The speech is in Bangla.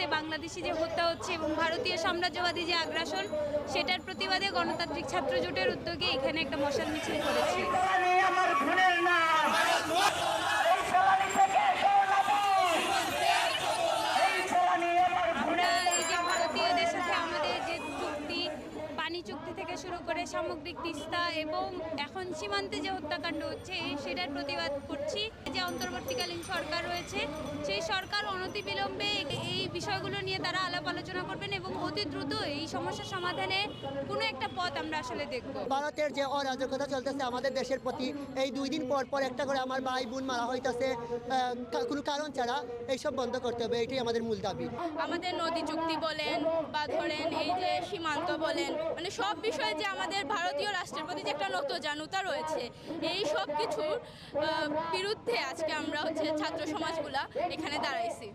সীমান্তে বাংলাদেশি যে হত্যা হচ্ছে এবং ভারতীয় সাম্রাজ্যবাদী যে আগ্রাসন, সেটার প্রতিবাদে গণতান্ত্রিক ছাত্র জোটের উদ্যোগে এখানে একটা মশাল মিছিল করেছি। পানি চুক্তি থেকে শুরু করে সামগ্রিক তিস্তা এবং এখন সীমান্তে যে হত্যাকাণ্ড হচ্ছে সেটার প্রতিবাদ করছি। যে অন্তর্বর্তীকালীন সরকার রয়েছে, সেই সরকার অনতিবিলম্বে বিষয়গুলো নিয়ে তারা আলাপ আলোচনা করবেন এবং অতি দ্রুত এই সমস্যার সমাধানে কোনো একটা পথ আমরা আসলে দেখব। ভারতের যে অরাজকতা চলতেছে আমাদের দেশের প্রতি এই দুই দিন পর পর একটা করে আমার ভাই বোন মারা হইতেছে কোনো কারণ ছাড়া এইসব বন্ধ করতে হবে এটাই আমাদের মূল দাবি। আমাদের নদী চুক্তি বলেন বা ধরেন এই যে সীমান্ত বলেন মানে সব বিষয়ে যে আমাদের ভারতীয় রাষ্ট্রের প্রতি যে একটা নতজানুতা রয়েছে এই সব কিছুর বিরুদ্ধে আজকে আমরা হচ্ছে ছাত্র সমাজগুলা এখানে দাঁড়াইছি।